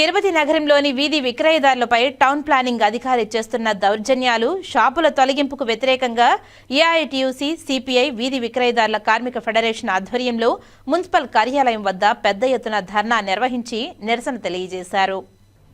తిరుపతి నగరంలోని వీధి విక్రయదారులపై town planning అధికారి చేస్తున్న దౌర్జన్యాలు షాపుల తొలగింపుకు వ్యతిరేకంగా ఏఐటియుసి సిపిఐ వీధి విక్రయదారుల కార్మిక ఫెడరేషన్ ఆధ్వర్యంలో మున్సిపల్ కార్యాలయం వద్ద పెద్ద ఎత్తున ధర్నా నిర్వహించి నిరసన తెలియజేశారు.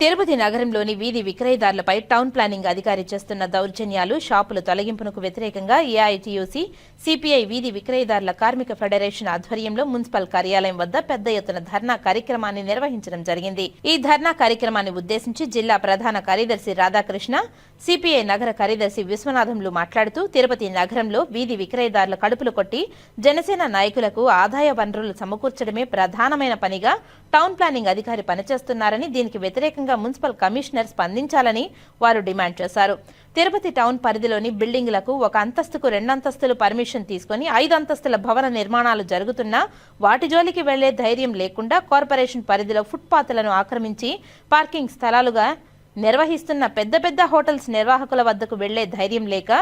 తిరుపతి నగరంలోని వీధి విక్రయదారులపై టౌన్ ప్లానింగ్ అధికారి చేస్తున్న దౌర్జన్యాలు షాపుల తొలగింపునకు వ్యతిరేకంగా ఏఐటీయూసీ సిపిఐ వీధి విక్రయదారుల కార్మిక ఫెడరేషన్ ఆధ్వర్యంలో మున్సిపల్ కార్యాలయం వద్ద పెద్ద ఎత్తున ధర్నా కార్యక్రమాన్ని నిర్వహించడం జరిగింది. ఈ ధర్నా కార్యక్రమాన్ని ఉద్దేశించి జిల్లా ప్రధాన కార్యదర్శి రాధాకృష్ణ సిపిఐ నగర కార్యదర్శి విశ్వనాథంలు మాట్లాడుతూ తిరుపతి నగరంలో వీధి విక్రయదారుల కడుపులు కొట్టి జనసేన నాయకులకు ఆదాయ వనరులు సమకూర్చడమే ప్రధానమైన పనిగా టౌన్ ప్లానింగ్ అధికారి పనిచేస్తున్నారని దీనికి వ్యతిరేకంగా మున్సిపల్ కమిషనర్ స్పందించాలని వారు డిమాండ్ చేశారు. తిరుపతి టౌన్ పరిధిలోని బిల్డింగులకు ఒక అంతస్తుకు రెండంతస్తులు పర్మిషన్ తీసుకుని ఐదు అంతస్తుల భవన నిర్మాణాలు జరుగుతున్నా వాటి జోలికి వెళ్ళే ధైర్యం లేకుండా కార్పొరేషన్ పరిధిలో ఫుట్పాత్లను ఆక్రమించి పార్కింగ్ స్థలాలుగా నిర్వహిస్తున్న పెద్ద పెద్ద హోటల్స్ నిర్వాహకుల వద్దకు వెళ్ళే ధైర్యం లేక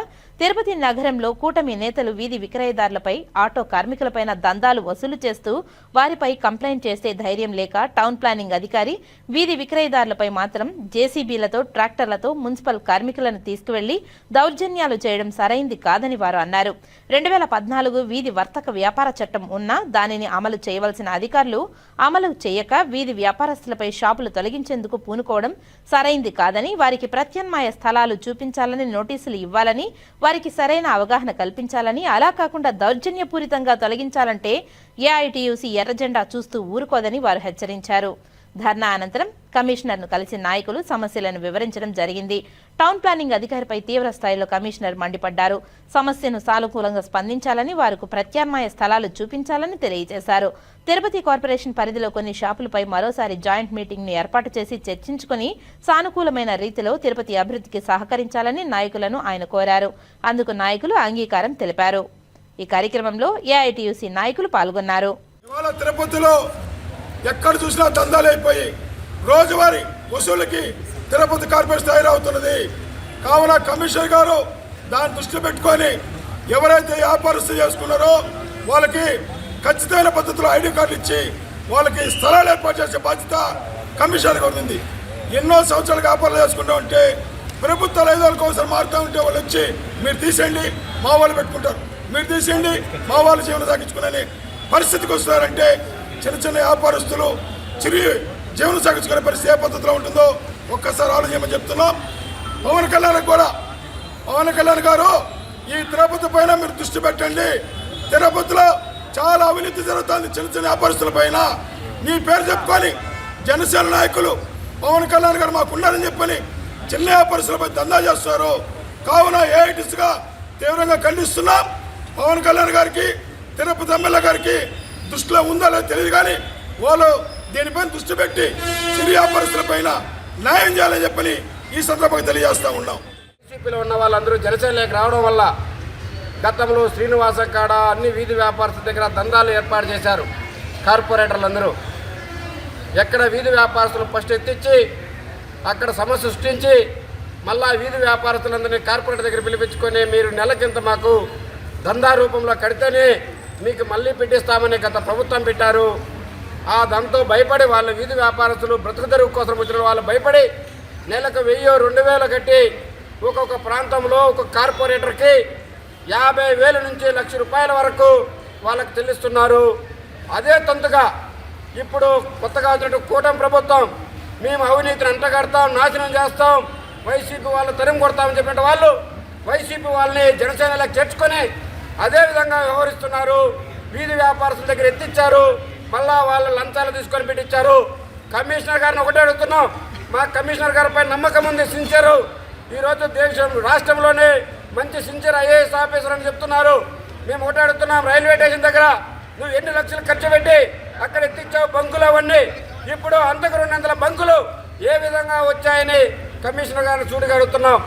తిరుపతి నగరంలో కూటమి నేతలు వీధి విక్రయదారులపై ఆటో కార్మికులపైన దందాలు వసూలు చేస్తూ వారిపై కంప్లైంట్ చేసే ధైర్యం లేక టౌన్ ప్లానింగ్ అధికారి వీధి విక్రయదారులపై మాత్రం జేసీబీలతో ట్రాక్టర్లతో మున్సిపల్ కార్మికులను తీసుకువెళ్ళి దౌర్జన్యాలు చేయడం సరైంది కాదని వారు అన్నారు. రెండు వేల పద్నాలుగు వీధి వర్తక వ్యాపార చట్టం ఉన్నా దానిని అమలు చేయవలసిన అధికారులు అమలు చేయక వీధి వ్యాపారస్తులపై షాపులు తొలగించేందుకు పూనుకోవడం సరైంది కాదని వారికి ప్రత్యామ్నాయ స్థలాలు చూపించాలని నోటీసులు ఇవ్వాలని వారికి సరైన అవగాహన కల్పించాలని అలా కాకుండా దౌర్జన్యపూరితంగా తొలగించాలంటే ఏఐటియుసి ఎర్రజెండా చూస్తూ ఊరుకోదని వారు హెచ్చరించారు. ధర్నా అనంతరం కమిషనర్ను కలిసి నాయకులు సమస్యలను వివరించడం జరిగింది. టౌన్ ప్లానింగ్ అధికారిపై తీవ్ర స్థాయిలో కమిషనర్ మండిపడ్డారు. సమస్యను సానుకూలంగా స్పందించాలని వారికి ప్రత్యామ్నాయ స్థలాలు చూపించాలని తెలియజేశారు. తిరుపతి కార్పొరేషన్ పరిధిలో కొన్ని షాపులపై మరోసారి జాయింట్ మీటింగ్ను ఏర్పాటు చేసి చర్చించుకుని సానుకూలమైన రీతిలో తిరుపతి అభివృద్ధికి సహకరించాలని నాయకులను ఆయన కోరారు. అందుకు నాయకులు అంగీకారం తెలిపారు. ఈ కార్యక్రమంలో ఏఐటియుసి నాయకులు పాల్గొన్నారు. తిరుపతిలో ఎక్కడ చూసినా దందాలైపోయి రోజువారి రోజువారీ తిరుపతి కార్పొరేషన్ తయారవుతున్నది. కావున కమిషనర్ గారు దాన్ని దృష్టిలో పెట్టుకొని ఎవరైతే వ్యాపారస్తు చేసుకున్నారో వాళ్ళకి ఖచ్చితమైన పద్ధతిలో ఐడి కార్డులు ఇచ్చి వాళ్ళకి స్థలాలు ఏర్పాటు చేసే బాధ్యత కమిషనర్గా ఉంది ఎన్నో సంవత్సరాలు వ్యాపారాలు చేసుకుంటూ ఉంటే ప్రభుత్వాలు ఐదు వాళ్ళ కోసం మారుతూ ఉంటే వాళ్ళు వచ్చి మీరు తీసేయండి మా వాళ్ళు పెట్టుకుంటారు. మీరు తీసేయండి మా వాళ్ళు జీవనం తగ్గించుకునే పరిస్థితికి వస్తున్నారంటే చిన్న చిన్న వ్యాపారస్తులు చిరి జీవనం సాగించుకునే పరిస్థితి ఏ పద్ధతిలో ఉంటుందో ఒక్కసారి ఆలోచించమని చెప్తున్నాం. పవన్ కళ్యాణ్ కూడా పవన్ కళ్యాణ్ గారు ఈ తిరుపతి పైన మీరు దృష్టి పెట్టండి. తిరుపతిలో చాలా అవినీతి జరుగుతుంది చిన్న చిన్న వ్యాపారస్తుల పైన. నీ పేరు చెప్పుకొని జనసేన నాయకులు పవన్ కళ్యాణ్ గారు మాకు ఉన్నారని చెప్పని చిన్న వ్యాపారస్తులపై దందా చేస్తారు. కావున ఏఐటిస్గా తీవ్రంగా ఖండిస్తున్నాం. పవన్ కళ్యాణ్ గారికి తిరుపతి ఎమ్మెల్యే గారికి దృష్టిలో ఉందో లేదో తెలియదు కానీ వాళ్ళు దీనిపైన దృష్టి పెట్టి సిరియా వ్యాపారస్తుల పైన న్యాయం చేయాలని చెప్పని ఈ సందర్భంగా తెలియజేస్తా ఉన్నాం. వైసీపీలో ఉన్న వాళ్ళందరూ జనసేనలోకి రావడం వల్ల గతంలో శ్రీనివాసం కాడ అన్ని వీధి వ్యాపారస్తుల దగ్గర దందాలు ఏర్పాటు చేశారు కార్పొరేటర్లందరూ. ఎక్కడ వీధి వ్యాపారస్తులు ఫస్ట్ ఎత్తిచ్చి అక్కడ సమస్య సృష్టించి మళ్ళా వీధి వ్యాపారస్తులందరినీ కార్పొరేటర్ దగ్గర పిలిపించుకొని మీరు నెలకింత మాకు దందా రూపంలో కడితేనే మీకు మళ్ళీ పెట్టిస్తామని గత ప్రభుత్వం పెట్టారు. ఆ దాంతో భయపడి వాళ్ళ వీధి వ్యాపారస్తులు బ్రతుకు తెరువు కోసం వచ్చిన వాళ్ళు భయపడి నెలకు వెయ్యి రెండు వేలు కట్టి ఒక్కొక్క ప్రాంతంలో ఒక కార్పొరేటర్కి యాభై వేల నుంచి లక్ష రూపాయల వరకు వాళ్ళకి చెల్లిస్తున్నారు. అదే తంతుగా ఇప్పుడు కొత్తగా వచ్చినట్టు కూటమి ప్రభుత్వం మేము అవినీతిని అంటగడతాం నాశనం చేస్తాం వైసీపీ వాళ్ళు తరిమి కొడతామని చెప్పిన వాళ్ళు వైసీపీ వాళ్ళని జనసేనలకు చేర్చుకొని అదే విధంగా వ్యవహరిస్తున్నారు. వీధి వ్యాపారస్తుల దగ్గర ఎత్తిచ్చారు. మళ్ళా వాళ్ళ లంచాలు తీసుకొని పెట్టించారు కమిషనర్ గారిని ఒకటే అడుగుతున్నాం. మా కమిషనర్ గారిపై నమ్మకం ఉంది సిన్సియరు ఈరోజు దేశం రాష్ట్రంలోనే మంచి సిన్సియర్ ఐఏఎస్ ఆఫీసర్ అని చెప్తున్నారు. మేము ఒకటే అడుగుతున్నాం రైల్వే స్టేషన్ దగ్గర నువ్వు ఎన్ని లక్షలు ఖర్చు పెట్టి అక్కడ ఎత్తిచ్చావు బంకులు అవన్నీ? ఇప్పుడు అంతకు రెండు వందల బంకులు ఏ విధంగా వచ్చాయని కమిషనర్ గారిని చూడగడుగుతున్నాం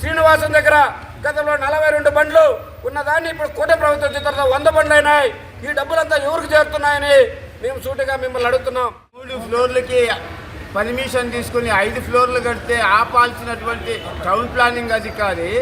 శ్రీనివాసం దగ్గర గతంలో నలభై రెండు బండ్లు ఉన్నదాన్ని ఇప్పుడు కూట ప్రభుత్వం చిత్రంలో వంద బండ్లు అయినాయి. ఈ డబ్బులంతా ఎవరికి చేరుతున్నాయని మేము సూటిగా మిమ్మల్ని అడుగుతున్నాం. మూడు ఫ్లోర్లకి పర్మిషన్ తీసుకుని ఐదు ఫ్లోర్లు కడితే ఆపాల్సినటువంటి టౌన్ ప్లానింగ్ అధికారి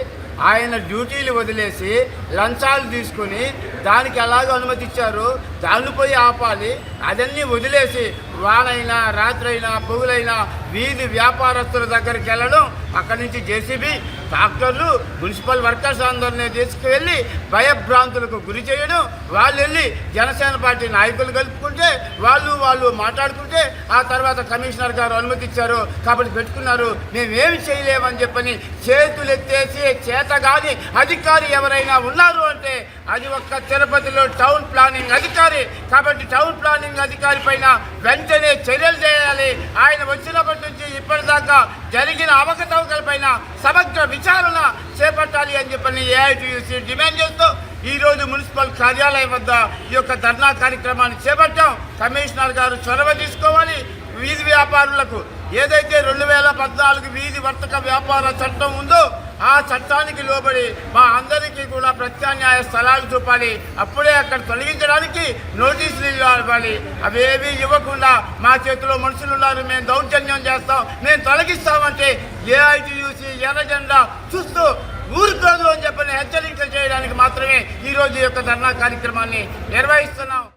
ఆయన డ్యూటీలు వదిలేసి లంచాలు తీసుకుని దానికి ఎలాగో అనుమతి ఇచ్చారు దాన్ని పోయి ఆపాలి. అదన్నీ వదిలేసి వానైనా రాత్రైనా పొగులైనా వీధి వ్యాపారస్తుల దగ్గరికి వెళ్ళడం అక్కడి నుంచి జేసీబీ డాక్టర్లు మున్సిపల్ వర్కర్స్ అందరినీ తీసుకువెళ్ళి భయభ్రాంతులకు గురి చేయడం వాళ్ళు వెళ్ళి జనసేన పార్టీ నాయకులు కలుపుకుంటే వాళ్ళు వాళ్ళు మాట్లాడుకుంటే ఆ తర్వాత కమిషనర్ గారు అనుమతి ఇచ్చారు కాబట్టి పెట్టుకున్నారు. మేమేమి చేయలేమని చెప్పని చేతులు ఎత్తేసి చేతగాని అధికారి ఎవరైనా ఉన్నారు అంటే అది ఒక్క తిరుపతిలో టౌన్ ప్లానింగ్ అధికారి. కాబట్టి టౌన్ ప్లానింగ్ అధికారి పైన వెంటనే చర్యలు చేయాలి. ఆయన వచ్చినప్పటి నుంచి ఇప్పటిదాకా జరిగిన అవకతవకల పైన సమగ్ర విచారణ చేపట్టాలి అని చెప్పని ఏఐటీయూసీ డిమాండ్ చేస్తూ ఈరోజు మున్సిపల్ కార్యాలయం వద్ద ఈ యొక్క ధర్నా కార్యక్రమాన్ని చేపట్టాం. కమిషనర్ గారు చొరవ తీసుకోవాలి. వీధి వ్యాపారులకు ఏదైతే రెండు వేల పద్నాలుగు వీధి వర్తక వ్యాపార చట్టం ఉందో ఆ చట్టానికి లోబడి మా అందరికీ కూడా ప్రత్యామ్నాయ స్థలాలు చూపాలి. అప్పుడే అక్కడ తొలగించడానికి నోటీసులు ఇవ్వాలి. అవేవి ఇవ్వకుండా మా చేతిలో మనుషులు ఉన్నారు మేము దౌర్జన్యం చేస్తాం. మేము తొలగిస్తామంటే ఏఐటీయూసీ ఎర్ర చూస్తూ ఊరుకోదు అని చెప్పని హెచ్చరికలు చేయడానికి మాత్రమే ఈరోజు యొక్క ధర్నా కార్యక్రమాన్ని నిర్వహిస్తున్నాం.